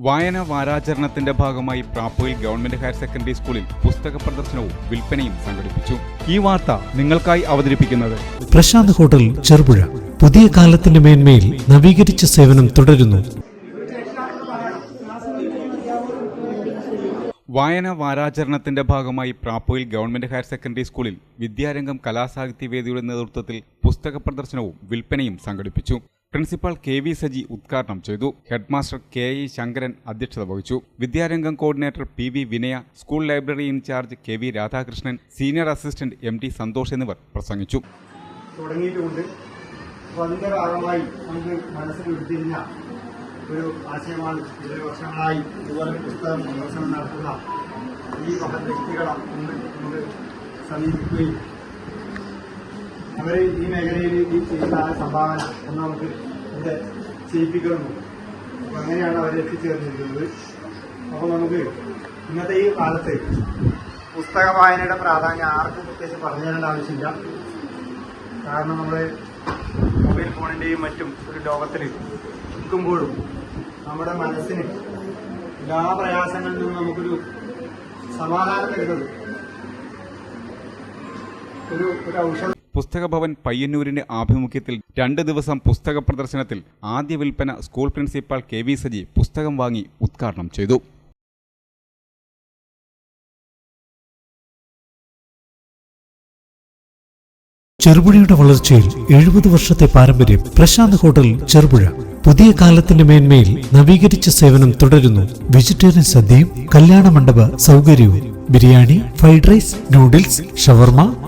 വായന വാരാചരണത്തിന്റെ ഭാഗമായി പ്രാപ്പുയിൽ government higher secondary സ്കൂളിൽ പുസ്തക പ്രദർശനവും വിൽപ്പനയും സംഘടിപ്പിച്ചു. ഈ വാർത്ത നിങ്ങൾക്കായി അവതരിപ്പിക്കുന്നത് പ്രശാന്ത് ഹോട്ടൽ ചെറുപുഴ. പുതിയ കാലത്തിന്റെ മേന്മയിൽ നവീകരിച്ച സേവനം തുടരുന്നു. വായന വാരാചരണത്തിന്റെ ഭാഗമായി പ്രാപ്പുയിൽ ഗവൺമെന്റ് ഹയർ സെക്കൻഡറി സ്കൂളിൽ വിദ്യാരംഗം കലാസാഹിത്യ വേദിയുടെ നേതൃത്വത്തിൽ പുസ്തക പ്രദർശനവും വിൽപ്പനയും സംഘടിപ്പിച്ചു. പ്രിൻസിപ്പൽ കെ വി സജി ഉദ്ഘാടനം ചെയ്തു. ഹെഡ്മാസ്റ്റർ കെ ഇ ശങ്കരൻ അധ്യക്ഷത വഹിച്ചു. Vidyarangam coordinator P V Vinaya school library in charge K V Radhakrishnan senior assistant M T Santhosh എന്നിവർ പ്രസംഗിച്ചു. തുടങ്ങിയിട്ടുമുണ്ട് അപ്പോൾ അതിന്റെ ഭാഗമായി നമുക്ക് മനസ്സിൽ ഉരുത്തിരിഞ്ഞ ഒരു ആശയമാണ് ഇതേ വർഷങ്ങളായി ഇതുപോലെ പുസ്തകം പ്രദർശനം നടത്തുന്ന ഈ മഹത് വ്യക്തികളെ സമീപിക്കുകയും അവർ ഈ മേഖലയിൽ ഈ ചെയ്യുന്ന സംഭാവന എന്ന് നമുക്ക് ഇവിടെ ചെയ്യിപ്പിക്കണമെന്നുണ്ട് അപ്പോൾ അങ്ങനെയാണ് അവർ എത്തിച്ചേർന്നിരിക്കുന്നത്. അപ്പോൾ നമുക്ക് ഇന്നത്തെ ഈ കാലത്ത് പുസ്തക വായനയുടെ പ്രാധാന്യം ആർക്കും പ്രത്യേകിച്ച് പറഞ്ഞു തരേണ്ട ആവശ്യമില്ല. കാരണം നമ്മൾ മൊബൈൽ ഫോണിന്റെയും മറ്റും ഒരു ലോകത്തിൽ നിൽക്കുമ്പോഴും നമ്മുടെ മനസ്സിന് എല്ലാ പ്രയാസങ്ങളിൽ നിന്നും നമുക്കൊരു സമാധാനം തരുന്നത്. ഒരു ഒരു ഔഷധം പുസ്തക ഭവൻ പയ്യന്നൂരിന്റെ ആഭിമുഖ്യത്തിൽ രണ്ട് ദിവസം പുസ്തക പ്രദർശനത്തിൽ ആദ്യ വിൽപ്പന school principal K V Saji പുസ്തകം വാങ്ങി ഉദ്ഘാടനം ചെയ്തു. ചെറുപുഴയുടെ വളർച്ചയിൽ എഴുപത് വർഷത്തെ പാരമ്പര്യം പ്രശാന്ത് ഹോട്ടൽ ചെറുപുഴ. പുതിയ കാലത്തിന്റെ മേന്മയിൽ നവീകരിച്ച സേവനം തുടരുന്നു. വെജിറ്റേറിയൻ സദ്യയും കല്യാണ മണ്ഡപ സൗകര്യവും biryani fried rice noodles shawarma